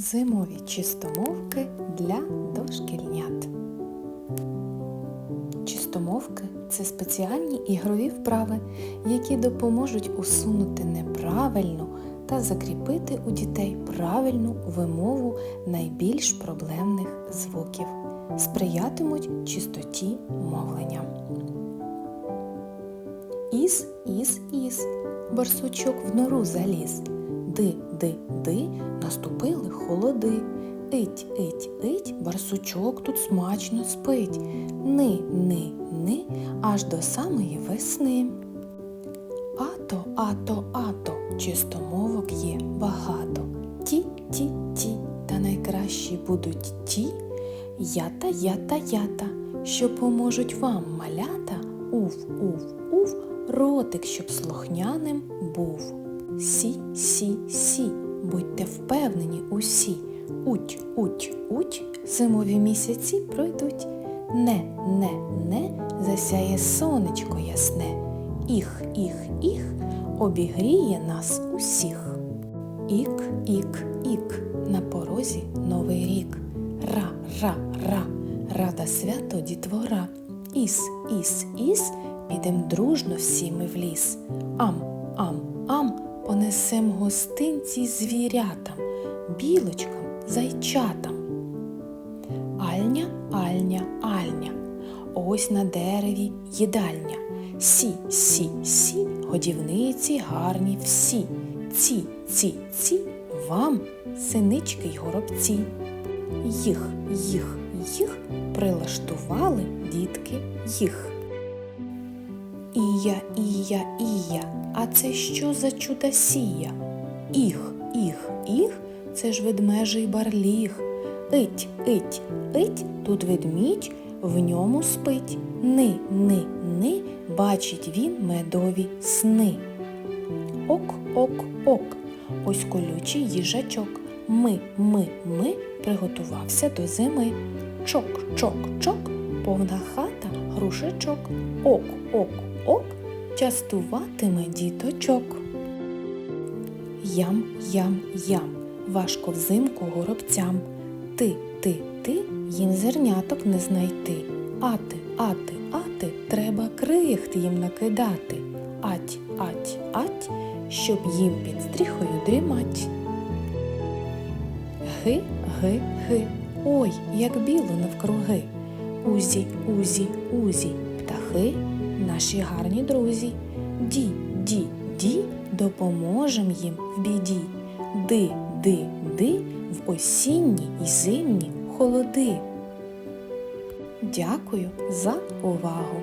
Зимові чистомовки для дошкільнят. Чистомовки це спеціальні ігрові вправи, які допоможуть усунути неправильну та закріпити у дітей правильну вимову найбільш проблемних звуків, сприятимуть чистоті мовлення. Із, із, із, барсучок в нору заліз. Ди, ди, ди, наступили холоди. Ить, ить, ить, барсучок тут смачно спить. Ни, ни, ни, аж до самої весни. Ато, ато, ато, чистомовок є багато. Ті, ті, ті, та найкращі будуть ті. Ята, ята, ята, що поможуть вам малята. Ув, ротик, щоб слухняним був. Сі, сі, сі, будьте впевнені усі. Уть, уть, уть, зимові місяці пройдуть. Не, не, не, засяє сонечко ясне. Іх, іх, іх, обігріє нас усіх. Ік, ік, ік, на порозі новий рік. Ра, ра, ра, рада свято дітвора. Іс, іс, іс, підем дружно всі ми в ліс. Ам, ам, ам, понесем гостинці звірятам, білочкам, зайчатам. Альня, альня, альня, ось на дереві їдальня. Сі, сі, сі, годівниці гарні всі. Ці, ці, ці, вам, синички й горобці. Їх, їх, їх прилаштували дітки їх. Ія, ія, ія, а це що за чудосія? Іх, іх, іх, це ж ведмежий барліг. Ить, ить, ить, тут ведмідь в ньому спить. Ни, ни, ни, бачить він медові сни. Ок, ок, ок, ось колючий їжачок. Ми, ми, ми приготувався до зими. Чок, чок, чок, повна хата грушечок. Ок, ок, ок, частуватиме діточок. Ям, ям, ям, важко взимку горобцям. Ти, ти, ти, їм зерняток не знайти. Ати, ати, ати, треба крихт їм накидати. Ать, ать, ать, щоб їм під стріхою дрімать. Ги, ги, ги, ой, як біло навкруги. Узі, узі, узі, птахи, наші гарні друзі. Ді, ді, ді, допоможем їм в біді. Ди, ди, ди, в осінні й зимні холоди. Дякую за увагу!